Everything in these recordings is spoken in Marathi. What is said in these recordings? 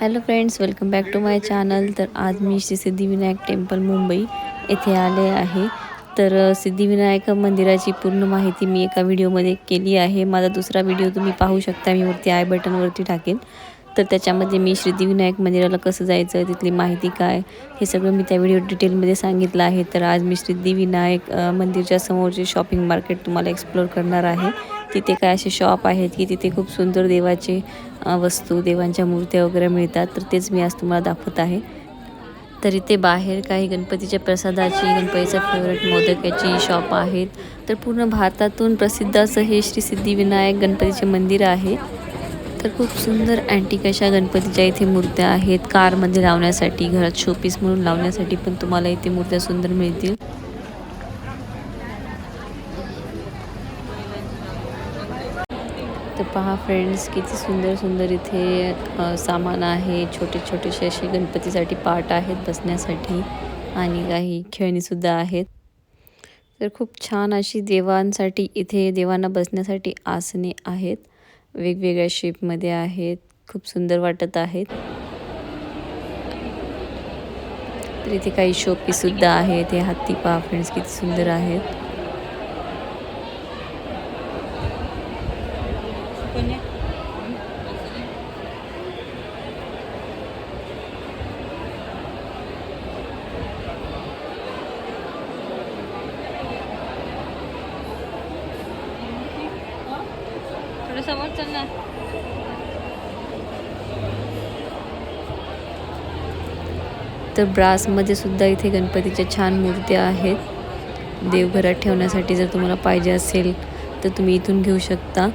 Hello friends welcome back to my channel तर आज मी श्री सिद्धिविनायक टेम्पल मुंबई येथे आले आहे. तर सिद्धिविनायक मंदिराची पूर्ण माहिती मी एका व्हिडिओमध्ये केली आहे. माझा दुसरा व्हिडिओ तुम्ही पाहू शकता. मी वरती आय बटनवरती टाकेन. तर त्याच्यामध्ये मी सिद्धिविनायक मंदिराला कसं जायचं तिथली माहिती काय हे सगळं मी त्या व्हिडिओ डिटेलमध्ये सांगितलं आहे. तर आज मी सिद्धिविनायक मंदिरच्या समोरचे शॉपिंग मार्केट तुम्हाला एक्सप्लोर करणार आहे. तिथे काय असे शॉप आहेत की तिथे खूप सुंदर देवाचे वस्तू देवांच्या मूर्त्या वगैरे मिळतात. तर तेच मी आज तुम्हाला दाखवत आहे. तर इथे बाहेर काही गणपतीच्या प्रसादाची गणपतीचा फेवरेट मोदकाची शॉप आहेत. तर पूर्ण भारतातून प्रसिद्ध असं हे श्री सिद्धिविनायक गणपतीचे मंदिर आहे. तर खूप सुंदर अँटिक अशा गणपतीच्या इथे मूर्त्या आहेत. कारमध्ये लावण्यासाठी घरात शोपीस म्हणून लावण्यासाठी पण तुम्हाला इथे मूर्त्या सुंदर मिळतील. तर पहा फ्रेंड्स किती सुंदर सुंदर इथे सामान आहे. छोटे छोटेसे असे गणपतीसाठी पार्ट आहेत बसण्यासाठी आणि काही खेळणीसुद्धा आहेत. तर खूप छान अशी देवांसाठी इथे देवांना बसण्यासाठी आसने आहेत. वेगवेगळ्या शेपमध्ये आहेत. खूप सुंदर वाटत आहेत. तर इथे काही शोपीसुद्धा आहेत. हे हत्ती पहा फ्रेंड्स किती सुंदर आहेत. समोर चल ना तर ब्रासमध्ये सुद्धा इथे गणपतीच्या छान मूर्त्या आहेत. देवघरात ठेवण्यासाठी जर तुम्हाला पाहिजे असेल तर तुम्ही इथून घेऊ शकता.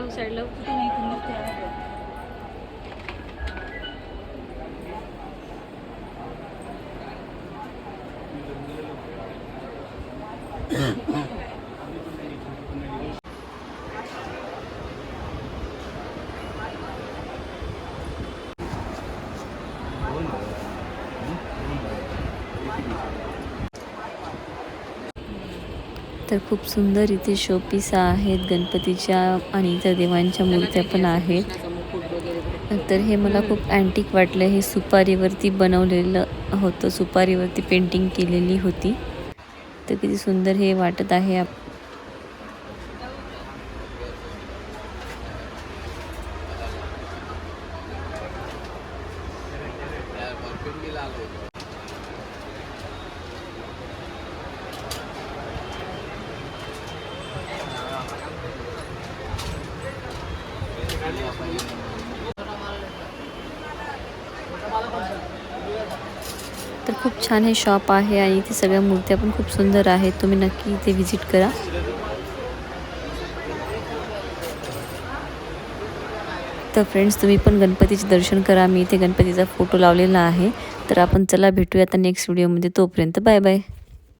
love, sad love. तर खूप सुंदर इथे शोपीस आहेत. गणपतीच्या आणि इतर देवांच्या मूर्त्या पण आहेत. तर हे मला खूप अँटिक वाटलं. हे सुपारीवरती बनवलेलं होतं. सुपारीवरती पेंटिंग केलेली होती. तर किती सुंदर हे वाटत आहे आप तर खूप छान हे शॉप आहे आणि इथे सगळ्या मूर्त्या पण खूप सुंदर आहेत. तुम्ही नक्की इथे व्हिजिट करा. तर फ्रेंड्स तुम्ही पण गणपतीचे दर्शन करा. मी इथे गणपतीचा फोटो लावलेला आहे. तर आपण चला भेटूया आता नेक्स्ट व्हिडिओमध्ये तोपर्यंत बाय बाय